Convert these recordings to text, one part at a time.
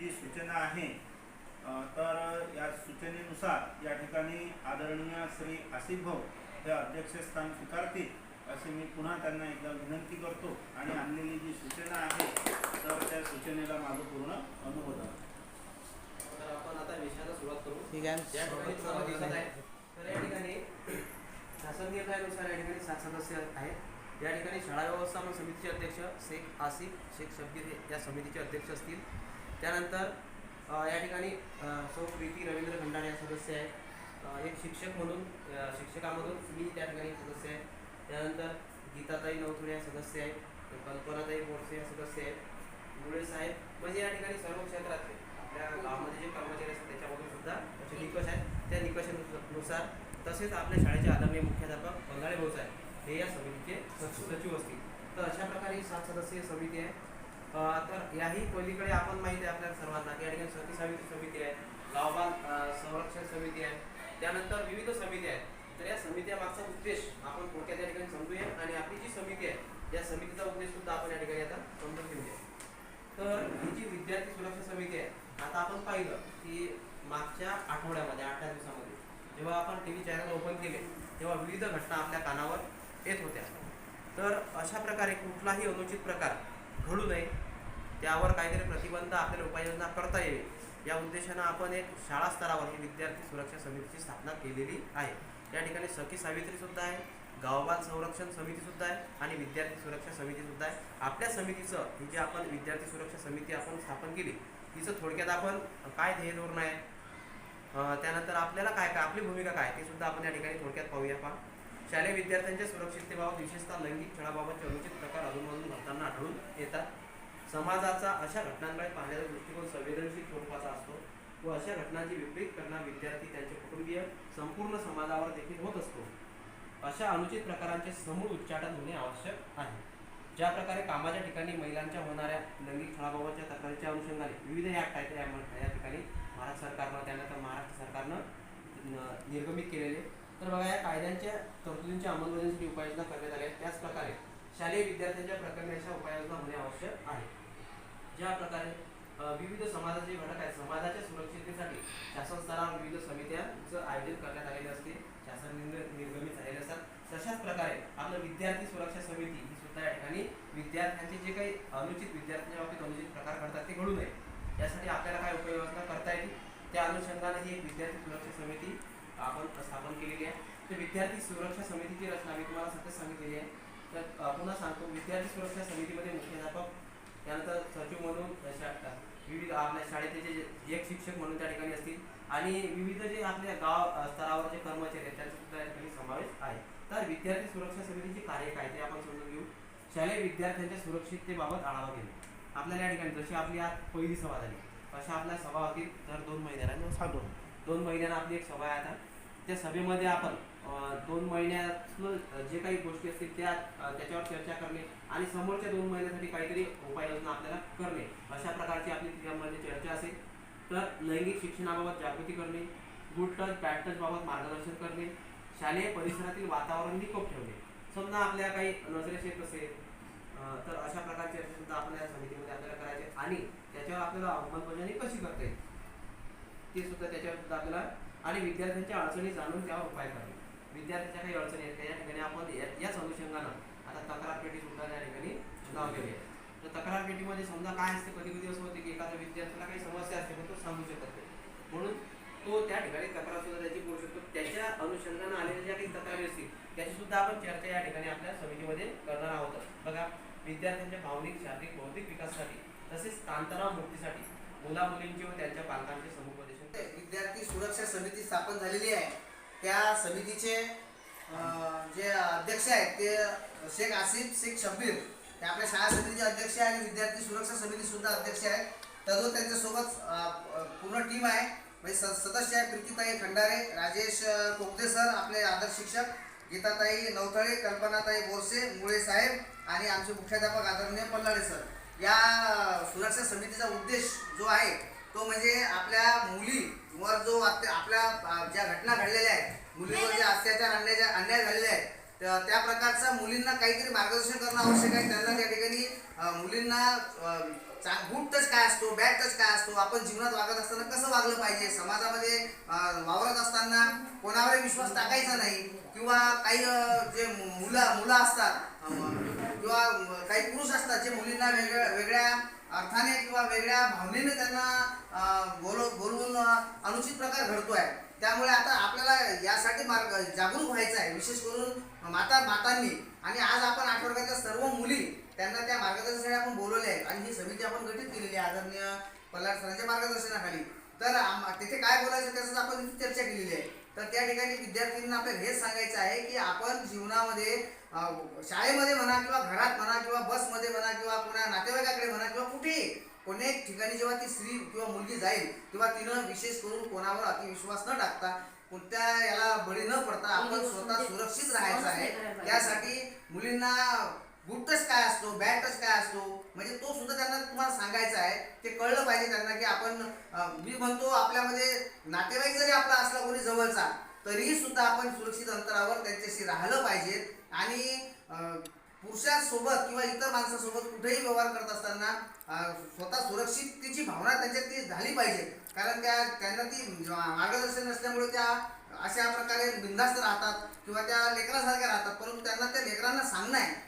जी सूचना आहे तर या सूचनेनुसार या ठिकाणी आदरणीय श्री आसिफ भाऊ हे अध्यक्षस्थान स्वीकारतील असे मी पुन्हा त्यांना एकदा विनंती करतो आणि आणलेली जी सूचना आहे तर त्या सूचनेला माझं पूर्ण अनुभव आहे. या ठिकाणी तर शाळा व्यवस्थापन समितीचे अध्यक्ष शेख आसिफ शेख शब्बीर हे या समितीचे अध्यक्ष असतील. त्यानंतर या ठिकाणी सौ प्रीती रवींद्र खंडारे या सदस्य आहेत एक शिक्षक म्हणून शिक्षकामधून मी त्या ठिकाणी सदस्य आहे. त्यानंतर गीताताई नवथुरे या सदस्य आहेत कल्पनाताई बोरसे या सदस्य आहेत मुळे साहेब म्हणजे या ठिकाणी सर्व क्षेत्रातले आपल्या गावामध्ये जे कर्मचारी असतात त्याच्यामधून सुद्धा त्याचे निकष आहेत. त्या निकषानुसार तसेच आपल्या शाळेचे आदरणीय मुख्याध्यापक बंगाळे भाऊ साहेब हे या समितीचे सचिव सचिव असतील. तर अशा प्रकारे ही सात सदस्यीय समिती आहे. तर याही पलीकडे आपण माहिती आहे आपल्या सर्वांना या ठिकाणी सती समिती समिती आहे गावबान संरक्षण समिती आहे त्यानंतर विविध समिती आहेत. तर या समित्या मागचा उद्देश आपण थोडक्यात या ठिकाणी समजूया आणि आपली जी समिती आहे या समितीचा उद्देश सुद्धा आपण या ठिकाणी आता समजून घेऊया. तर ही जी विद्यार्थी सुरक्षा समिती आहे आता आपण पाहिलं की मागच्या आठवड्यामध्ये आठ दिवसामध्ये जेव्हा आपण टी व्ही चॅनल ओपन केले तेव्हा विविध घटना आपल्या कानावर येत होत्या. तर अशा प्रकारे कुठलाही अनुचित प्रकार घडू नये. त्यावर काहीतरी प्रतिबंध आपल्याला उपाययोजना करता येईल या उद्देशानं आपण एक शाळा स्तरावर ही विद्यार्थी सुरक्षा समितीची स्थापना केलेली आहे. या ठिकाणी सखी सावित्रीसुद्धा आहे गावबाल संरक्षण समितीसुद्धा आहे आणि विद्यार्थी सुरक्षा समितीसुद्धा आहे. आपल्या समितीचं ही जी आपण विद्यार्थी सुरक्षा समिती आपण स्थापन केली तिचं थोडक्यात आपण काय ध्येय धोरण आहे? त्यानंतर आपल्याला काय काय आपली भूमिका काय ते सुद्धा आपण या ठिकाणी थोडक्यात पाहूया. पहा. शालेय विद्यार्थ्यांच्या सुरक्षिततेबाबत विशेषतः लैंगिक छळाबाबतचे अनुचित प्रकार अधूनमधून घडताना आढळून येतात. समाजाचा अशा घटनांकडे पाहण्याचा दृष्टिकोन संवेदनशील स्वरूपाचा असतो व अशा घटनांची विपरीत परिणाम विद्यार्थी त्यांचे कुटुंबीय संपूर्ण समाजावर देखील होत असतो. अशा अनुचित प्रकारांचे समूळ उच्चाटन होणे आवश्यक आहे. ज्या प्रकारे कामाच्या ठिकाणी महिलांच्या होणाऱ्या लैंगिक छळाबाबतच्या तक्रारीच्या अनुषंगाने विविध ॲक्ट आहेत या या ठिकाणी महाराष्ट्र सरकारनं त्यानंतर महाराष्ट्र सरकारनं निर्गमित केलेले. तर बघा या कायद्यांच्या तरतुदींच्या अंमलबजावणीसाठी उपाययोजना करण्यात आल्या आहेत. त्याच प्रकारे शालेय विद्यार्थ्यांच्या प्रकरणाच्या उपाययोजना होणे आवश्यक आहे. ज्या प्रकारे विविध समाजाचे घटक आहेत समाजाच्या सुरक्षिततेसाठी शासन स्तरावर विविध समित्यांचं आयोजन करण्यात आलेले असते. शासन निर्णय निर्गमित झालेले असतात. तशाच प्रकारे आपलं विद्यार्थी सुरक्षा समिती ही सुद्धा या ठिकाणी विद्यार्थ्यांचे जे काही अनुचित विद्यार्थ्यांच्या बाबतीत अनुचित प्रकार घडतात ते घडू नये यासाठी आपल्याला काय उपाययोजना करता येतील त्या अनुषंगाने ही एक विद्यार्थी सुरक्षा समिती आपण स्थापन केलेली आहे तर विद्यार्थी सुरक्षा समितीची रचना मी तुम्हाला सध्या सांगितलेली आहे तर अ, पुन्हा सांगतो विद्यार्थी सुरक्षा समितीमध्ये मुख्याध्यापक त्यानंतर सचिव म्हणून विविध आपल्या शाळेचे जे एक शिक्षक म्हणून त्या ठिकाणी असतील आणि विविध जे आपल्या गाव स्तरावर जे कर्मचारी आहेत त्यांचा सुद्धा या ठिकाणी समावेश आहे. तर विद्यार्थी सुरक्षा समितीचे कार्य काय ते आपण समजून घेऊ. शालेय विद्यार्थ्यांच्या सुरक्षिततेबाबत आढावा घेणे आपल्याला या ठिकाणी जशी आपली आज पहिली सभा झाली अशा आपल्या सभा होतील दर दोन महिन्याला. दोन महिन्याला आपली एक सभा आहे आता. त्या सभेमध्ये आपण दोन महिन्यातलं जे काही गोष्टी असतील त्या त्याच्यावर चर्चा करणे आणि समोरच्या दोन महिन्यासाठी काहीतरी उपाययोजना आपल्याला करणे अशा प्रकारची आपली त्यामध्ये चर्चा असेल. तर लैंगिक शिक्षणाबाबत जागृती करणे गुड टच बॅड टचबाबत मार्गदर्शन करणे शालेय परिसरातील वातावरण निकोप ठेवणे. समजा आपल्या काही नजरेस येत असेल तर अशा प्रकारची सुद्धा आपल्या समितीमध्ये आपल्याला करायचे आणि त्याच्यावर आपल्याला अंमलबजावणी कशी करता येईल? ते सुद्धा त्याच्यावर सुद्धा आपल्याला आणि विद्यार्थ्यांच्या अडचणी जाणून त्यावर उपाय करणे विद्यार्थ्यांच्या काही अडचणी आहेत त्या ठिकाणी आपण या- याच अनुषंगानं आता तक्रार पेटी सुद्धा या ठिकाणी लावलेली आहे तर तक्रार पेटीमध्ये समजा काय असते? कधी कधी असं होते की एखाद्या विद्यार्थ्याला काही समस्या असते पण तो सांगू शकत नाही. म्हणून तो त्या ठिकाणी तक्रार सुद्धा त्याची करू शकतो. त्याच्या अनुषंगानं आलेल्या ज्या काही तक्रारी असतील त्याची सुद्धा आपण चर्चा या ठिकाणी आपल्या समितीमध्ये करणार आहोत. बघा विद्यार्थ्यांच्या भावनिक शारीरिक बौद्धिक विकासासाठी तसेच ताणतणाव मुक्तीसाठी मुला मुलींचे व त्यांच्या पालकांचे समुपदेशन सुरक्षा समिती स्थापन झालेली आहे. त्या समितीचे जे अध्यक्ष आहेत ते शेख आसिफ शेख शब्बीर ते आपल्या शाळा समितीचे अध्यक्ष आहे आणि विद्यार्थी सुरक्षा समिती सुद्धा अध्यक्ष आहेत. तसंच त्यांच्यासोबत पूर्ण टीम आहे. म्हणजे स- सदस्य आहे प्रीतीताई खंडारे राजेश अं, कोकते सर आपले आदर्श शिक्षक गीताताई नवथळे कल्पनाताई बोरसे मुळे साहेब आणि आमचे मुख्याध्यापक आदरणीय पल्लाळे सर. या सुरक्षा समितीचा उद्देश जो आहे तो म्हणजे आपल्या मुलीवर जो आपल्या ज्या घटना घडलेल्या आहेत मुलीवर जे अत्याचार अन्याय अन्याय झालेले आहेत त्या प्रकारचा मुलींना काहीतरी मार्गदर्शन करणं आवश्यक आहे. त्यांना त्या ठिकाणी मुलींना गुड टच काय असतो बॅड टच काय असतो आपण जीवनात वागत असताना कसं वागलं पाहिजे? समाजामध्ये वावरत विश्वास टाकायचा नाही किंवा काही जे मुलं मुलं असतात किंवा काही पुरुष असतात जे मुलींना वेगळ्या वेगळ्या अर्थाने किंवा वेगळ्या भावनेने त्यांना बोलव बोल बोलवून अनुचित प्रकार घडतो आहे त्यामुळे आता आपल्याला यासाठी मार्ग जागरूक व्हायचं आहे. विशेष करून माता मातांनी. आणि आज आपण आठवड्याच्या सर्व मुली त्यांना त्या मार्गदर्शनासाठी आपण बोलवले आहेत. आणि ही समिती आपण गठीत केलेली आहे. आदरणीय पल्लाड सरांच्या मार्गदर्शनाखाली. तर आम- तिथे काय बोलायचं त्याचं आपण चर्चा केलेली आहे. तर त्या ठिकाणी विद्यार्थ्यांना आपल्याला हेच सांगायचं आहे की आपण जीवनामध्ये शाळेमध्ये म्हणा किंवा घरात म्हणा किंवा बसमध्ये म्हणा किंवा कोणा नातेवाईकाकडे म्हणा किंवा कुठेही कोणी ठिकाणी जेव्हा ती स्त्री किंवा मुलगी जाईल तेव्हा तिनं विशेष करून कोणावर अतिविश्वास न टाकता कोणत्या याला बळी न पडता आपण स्वतः सुरक्षित राहायचं आहे. त्यासाठी मुलींना गुड टच काय असतो बॅड टच काय असतो? म्हणजे तो सुद्धा त्यांना तुम्हाला सांगायचा आहे. ते कळलं पाहिजे त्यांना की आपण मी म्हणतो आपल्यामध्ये नातेवाईक जरी आपला असला कोणी जवळचा तरीही सुद्धा आपण सुरक्षित अंतरावर त्यांच्याशी राहिलं पाहिजे. आणि पुरुषांसोबत किंवा इतर माणसासोबत कुठेही व्यवहार करत असताना स्वतः सुरक्षिततेची भावना त्यांच्यात ती झाली पाहिजे. कारण त्या त्यांना ती मार्गदर्शन नसल्यामुळे त्या अशा प्रकारे बिंदास्त राहतात किंवा त्या लेकरासारख्या राहतात. परंतु त्यांना त्या लेकरांना सांगणं आहे.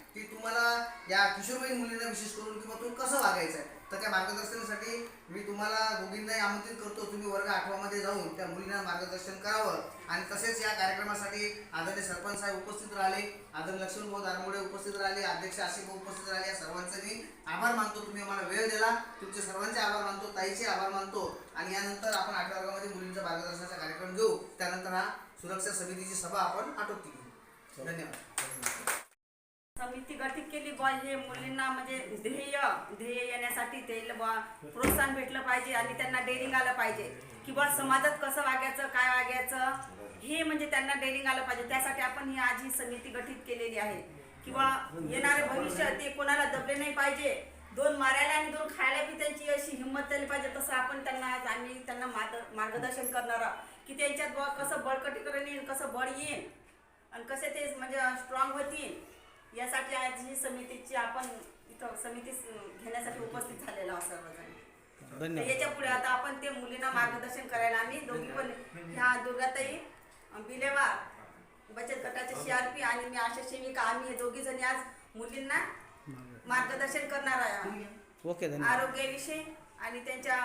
तुम्हाला या किशोरवयीन मुलींना विशेष करून किंवा तुम्ही कसं वागायचं आहे? तर त्या मार्गदर्शनासाठी मी तुम्हाला दोघींनाही आमंत्रित करतो. तुम्ही वर्ग आठवामध्ये जाऊन त्या मुलींना मार्गदर्शन करावं. आणि तसेच या कार्यक्रमासाठी आदरणीय सरपंच साहेब उपस्थित राहिले. आदरणीय लक्ष्मण भाऊ उपस्थित राहिले. अध्यक्ष आशिफ भाऊ उपस्थित राहिले. या सर्वांचे मी आभार मानतो. तुम्ही आम्हाला वेळ दिला. तुमचे सर्वांचे आभार मानतो. ताईचे आभार मानतो. आणि यानंतर आपण आठव्या वर्गामध्ये मुलींच्या मार्गदर्शनाचा कार्यक्रम घेऊ. त्यानंतर हा सुरक्षा समितीची सभा आपण आटोपती घेऊ धन्यवाद. समिती गठीत केली बुवा हे मुलींना म्हणजे ध्येय ध्येय येण्यासाठी ते बुवा प्रोत्साहन भेटलं पाहिजे आणि त्यांना डेअरिंग आलं पाहिजे. किंवा समाजात कसं वागायचं काय वागायचं हे म्हणजे त्यांना डेअरिंग आलं पाहिजे. त्यासाठी आपण ही आज ही समिती गठीत केलेली आहे. किंवा येणारे भविष्य ते कोणाला दबले नाही पाहिजे. दोन मारायला आणि दोन खायला बी त्यांची अशी हिंमत झाली पाहिजे. तसं आपण त्यांना आज आम्ही त्यांना मार्ग- मार्गदर्शन करणार आहोत. की त्यांच्यात कसं बळकटीकरण येईल कसं बळ येईल आणि कसे ते म्हणजे स्ट्रॉंग होतील. यासाठी आज ही समितीची आपण इथं समिती स- घेण्यासाठी उपस्थित झालेलो आहोत सर्वजण. याच्यापुढे आता आपण ते मुलींना मार्गदर्शन करायला आम्ही दोघी पण ह्या दुर्गाताई अं, बिलेवार बचत गटाचे सीआरपी आणि मी आशा सेविका आम्ही हे दोघी जणी आज मुलींना मार्गदर्शन करणार आहे आरोग्याविषयी आणि त्यांच्या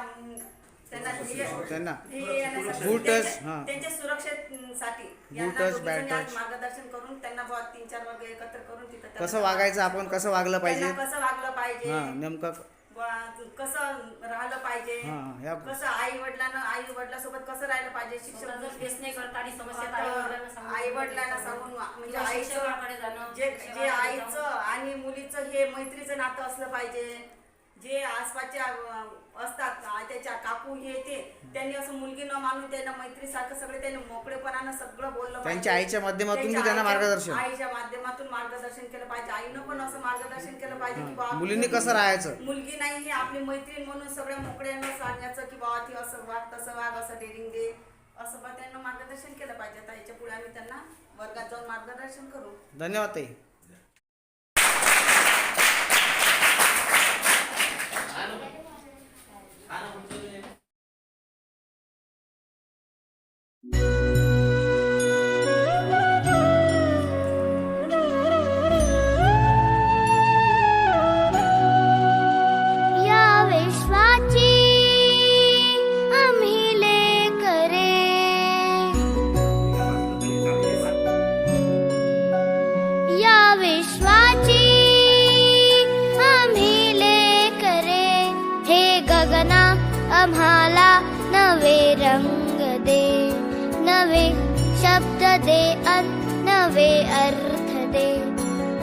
त्यांना ध्येय- त्यांना. त्यांच्या- हां. त्यांच्या सुरक्षेसाठी यांना आज touch. मार्गदर्शन करून त्यांना बुवा तीन चार वर्ग एकत्र करून तिथं त्यांना कसं वागायचं आपण? कसं वागलं पाहिजे? त्यांना कसं वागलं पाहिजे? हा नेमकं बुवा, कसं राहिलं पाहिजे? हा ह्या कसं आई वडिलांना आई वडिलांसोबत कसं राहिलं पाहिजे? शिक्षण जर फेस नाही करता आणि समस्या आई वडिलांना सांगून आई वडिलांना सांगून वा- म्हणजे किंवा आईचं शिक्षकाकडे जाणं, जे शिक्षकाकडे जे. आईचं आणि मुलीचं हे मैत्रीचं नातं असलं पाहिजे. जे आसपासच्या अं, असतात काकू हे ते. त्यांनी असं मुलगी न मानून त्यांना मैत्रीसारखं सगळे त्यांनी मोकळेपणानं सगळं बोललं त्यांच्या आईच्या माध्यमातून त्यांच्या त्यांना आईच्या- मार्गदर्शन. आईच्या माध्यमातून मार्गदर्शन केलं पाहिजे. आईनं पण असं मार्गदर्शन केलं पाहिजे की बा मुलींनी कसं राहायचं? मुलगी नाही हे आपली मैत्रीण म्हणून सगळ्या मोकळ्यानं सांगायचं की बाबा ती असं वाग तसं वाग असं डेरिंग दे. असं बा त्यांना मार्गदर्शन केलं पाहिजे. आता याच्यापुढे आम्ही त्यांना वर्गात जाऊन मार्गदर्शन करू. धन्यवाद ताई. प्तदे अन्न वे अर्थदे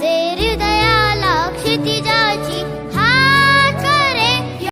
हृदयालाक्षितिदाचि